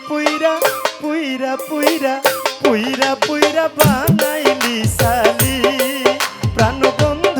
পুইরা পুইরা পুইরা পুইরা পুইরা পুইরা বানাইলি সালি প্রাণবন্ধ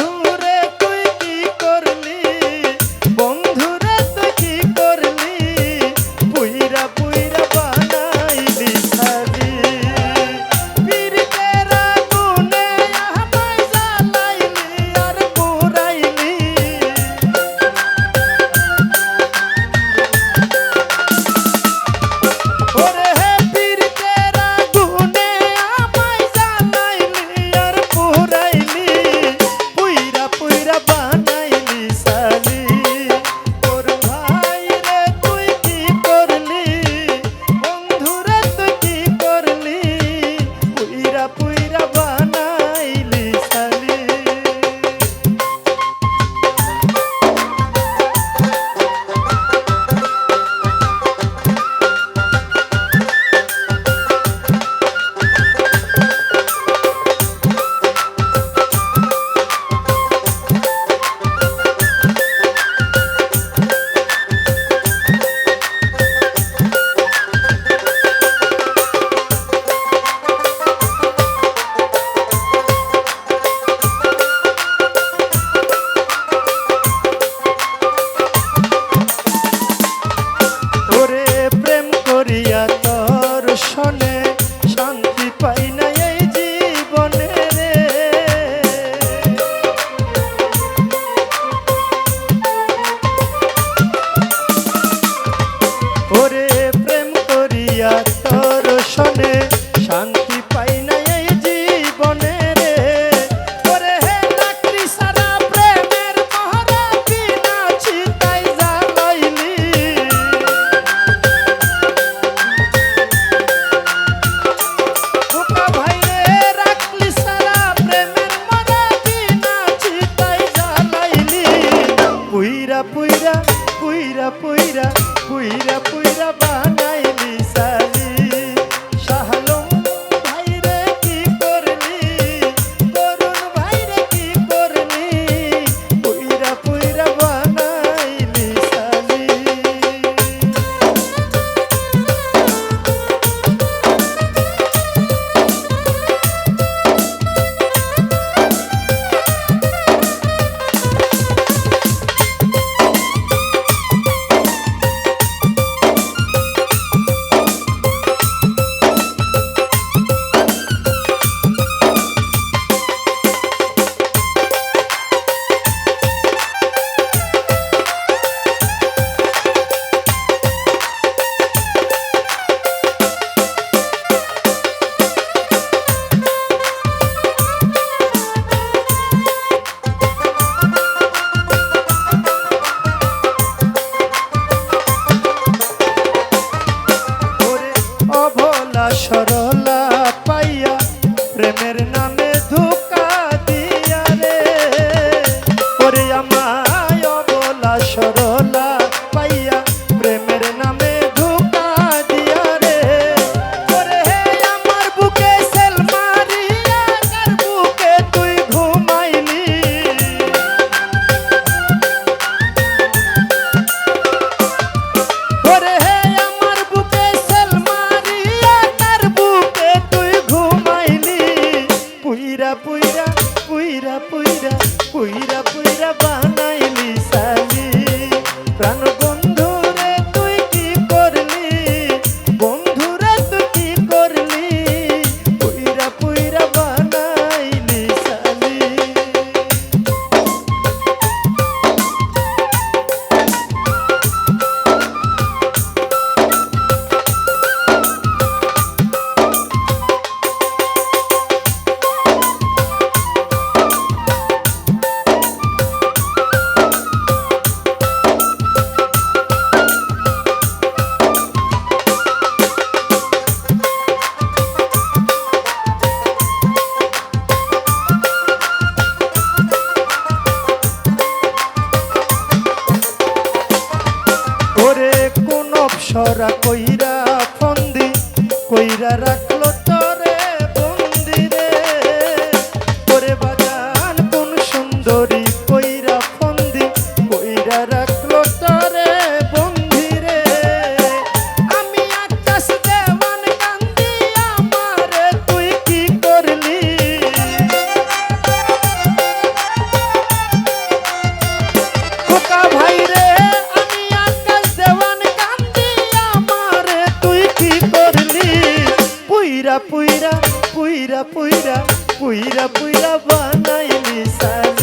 পুইরা পুইরা পুইরা পুইরা সরলা পাইয়া প্রেমের নামে ধোকা দিয়া রে। আমায় বলা সরলা পইরা পইরা সরা কইরা ফন্দি কইরা রাখ পুইরা পুইরা পুইরা পুইরা বানাইলি সালি